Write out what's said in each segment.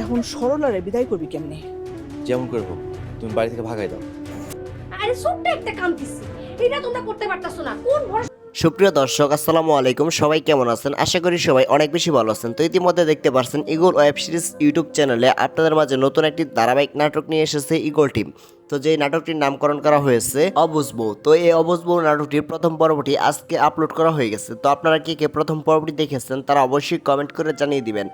এখন সরলারে বিদায় করবি কেমনে? যেমন করব। তুমি বাড়ি থেকে ভাগাই দাও। আরে ছোট্ট একটা কাম দিছি। এটা তোমরা করতে পারতাছো না। কোন ভরসা সুপ্রিয় দর্শক আসসালামু আলাইকুম। সবাই কেমন আছেন? আশা করি সবাই অনেক বেশি ভালো আছেন। তো ইতিমধ্যে দেখতে পারছেন ইগল ওয়েব সিরিজ ইউটিউব চ্যানেলে আপনাদের মাঝে নতুন একটি ধারাবাহিক নাটক নিয়ে এসেছে ইগল টিম। তো যেই নাটকটির নামকরণ করা হয়েছে অবুজবো তো এই অবুজবো নাটকটির প্রথম পর্বটি আজকে আপলোড করা হয়ে গেছে। তো আপনারা কে কে প্রথম পর্বটি দেখেছেন তারা অবশ্যই কমেন্ট করে জানিয়ে দিবেন।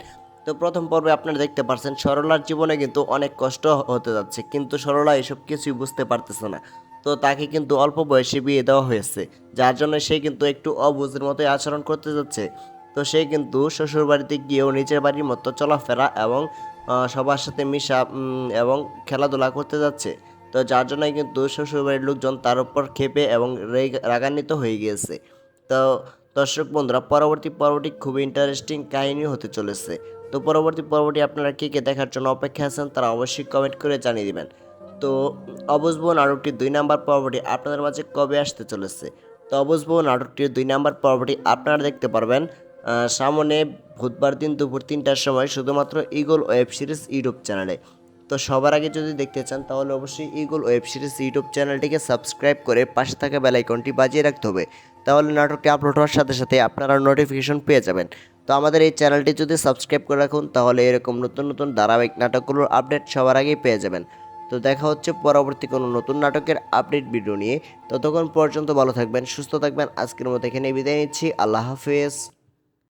তো প্রথম পর্বে আপনারা দেখতে পারছেন সরলার জীবনে কিন্তু অনেক কষ্ট হতে যাচ্ছে, কিন্তু সরলা এসব কিছুই বুঝতে পারতেছে না। তো তাকে কিন্তু অল্প বয়সে বিয়ে দেওয়া হয়েছে, যার জন্য সে কিন্তু একটু অবুঝের মতোই আচরণ করতে যাচ্ছে। তো সে কিন্তু শ্বশুর বাড়িতে গিয়েও নিজের বাড়ির মতো চলাফেরা এবং সবার সাথে মিশা এবং খেলাধুলা করতে যাচ্ছে। তো যার জন্য কিন্তু শ্বশুর বাড়ির লোকজন তার উপর ক্ষেপে এবং রেগ- রাগান্বিত হয়ে গিয়েছে। তো দর্শক বন্ধুরা, পরবর্তী পর্বটি খুবই ইন্টারেস্টিং কাহিনী হতে চলেছে। তো পরবর্তী পর্বটি আপনারা কে কে দেখার জন্য অপেক্ষা আছেন তারা অবশ্যই কমেন্ট করে জানিয়ে দেবেন। তো অবুজবো নাটকটির দুই নাম্বার পর্বটি আপনাদের মাঝে কবে আসতে চলেছে? তো অবুজবো নাটকটির দুই নাম্বার পর্বটি আপনারা দেখতে পারবেন সামনে বুধবার দিন দুপুর তিনটার সময় শুধুমাত্র ইগল ওয়েব সিরিজ ইউটিউব চ্যানেলে। তো সবার আগে যদি দেখতে চান, তাহলে অবশ্যই ইগল ওয়েব সিরিজ ইউটিউব চ্যানেলটিকে সাবস্ক্রাইব করে পাশে থাকা বেলাইকনটি বাজিয়ে রাখতে হবে। তাহলে নাটকটি আপলোড হওয়ার সাথে সাথে আপনারা নোটিফিকেশন পেয়ে যাবেন। তো আমাদের এই চ্যানেলটি যদি সাবস্ক্রাইব করে রাখুন, তাহলে এরকম নতুন নতুন ধারাবাহিক নাটকগুলোর আপডেট সবার আগেই পেয়ে যাবেন। তো দেখা হচ্ছে পরবর্তী কোনো নতুন নাটকের আপডেট ভিডিও নিয়ে। ততক্ষণ পর্যন্ত ভালো থাকবেন, সুস্থ থাকবেন। আজকের মতো এখানে বিদায় নিচ্ছি। আল্লাহ হাফেজ।